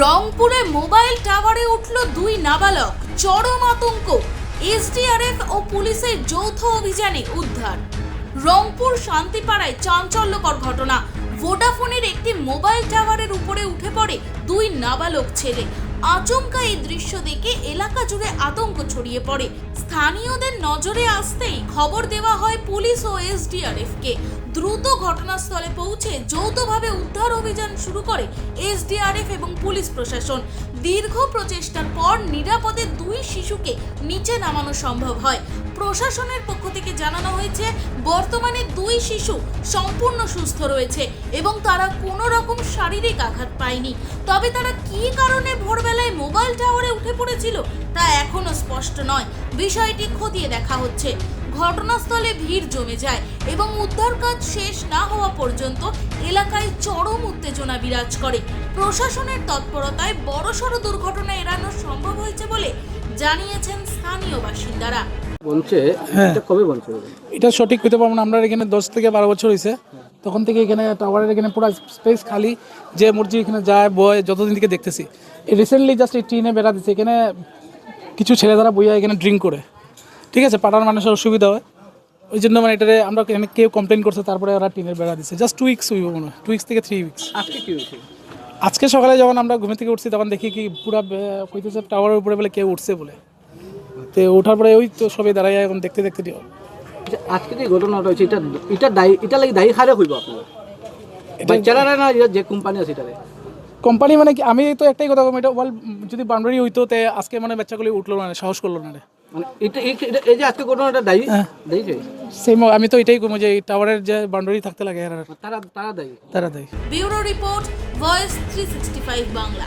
রংপুরে মোবাইল টাওয়ারে উঠল দুই নাবালক। চরম আতঙ্ক। এসডিআরএফ ও পুলিশের যৌথ অভিযানে উদ্ধার। রংপুর শান্তিপাড়ায় চাঞ্চল্যকর ঘটনা। ভোডাফোনের একটি মোবাইল টাওয়ারের উপরে উঠে পড়ে দুই নাবালক ছেলে। আচমকা এই দৃশ্য দেখে এলাকা জুড়ে আতঙ্ক ছড়িয়ে পড়ে। স্থানীয়দের নজরে আসতেই খবর দেওয়া হয় পুলিশ ও এসডিআরএফকে দ্রুত ঘটনাস্থলে পৌঁছে যৌথভাবে উদ্ধার অভিযান শুরু করে এসডিআরএফ এবং পুলিশ প্রশাসন। দীর্ঘ প্রচেষ্টার পর নিরাপদে শিশুকে নিচে নামানো সম্ভব হয়। প্রশাসনের পক্ষ থেকে জানানো হয়েছে, বর্তমানে দুই শিশু সম্পূর্ণ সুস্থ রয়েছে এবং তারা কোনো রকম শারীরিক আঘাত পায়নি। তবে তারা কী কারণে ভোরবেলায় মোবাইল টাওয়ারে উঠে পড়েছিল তা এখনও স্পষ্ট নয়। বিষয়টি খতিয়ে দেখা হচ্ছে। ঘটনাস্থলে ভিড় জমে যায় এবং উদ্ধার কাজ শেষ না হওয়া পর্যন্ত এলাকায় চরম উত্তেজনা বিরাজ করে। প্রশাসনের তৎপরতায় বড়সড় দুর্ঘটনা এড়ানো সম্ভব হয়েছে বলে জানিয়েছেন স্থানীয় বাসিন্দারা। বলছে হ্যাঁ। এটা কবে বলছে এটা সঠিক হতে পারব না আমরা এখানে দশ থেকে বারো বছর হয়েছে তখন থেকে এখানে টাওয়ারের এখানে পুরো স্পেস খালি যে মসজিদ এখানে যায় বয় যতদিন থেকে দেখতেছি। রিসেন্টলি জাস্ট এই ট্রেনে বেড়া দিচ্ছে এখানে কিছু ছেলে দ্বারা বইয়া এখানে ড্রিঙ্ক করে। ঠিক আছে পাড়ার মানুষের অসুবিধা হয়। ওই জন্য মানে এটারে আমরা এখানে কেউ কমপ্লেন করছে তারপরে ওরা টিনের বেড়া দিচ্ছে জাস্ট টু উইক্স হইব মনে হয় টু উইক্স থেকে থ্রি উইক্স আজকে কি হয়েছে? আজকে সকালে যখন আমরা ঘুমে থেকে উঠছি তখন দেখি কি পুরা কইতেছে টাওয়ারের উপরে বলে কেউ উঠছে বলে। তো ওঠার পরে ওই তো সবাই দাঁড়াই এখন দেখতে দেখতে দিও। আচ্ছা, আজকে যে ঘটনাটা হয়েছে এটা এটা দায়ী এটা লাগি দায়ী খারে হইব আপনারা? বাচ্চারা না যে কোম্পানি আছে এটারে কোম্পানি মানে কি আমি তো একটাই কথা বলব এটা ওয়াল যদি বাউন্ডারি হইতো তে আজকে মানে বাচ্চাগুলি উঠল না সাহস করল না রে। মানে এটা এই- এটা- এই যে আজকে ঘটনাটা দায়ী? হ্যাঁ। দায়ী সেম আমি তো এটাই কমো যে এই টাওয়ারের যে বাউন্ডারি থাকতে লাগে এর তারা তারা দেয়। তারা দেয়। Bureau report voice three Bangla.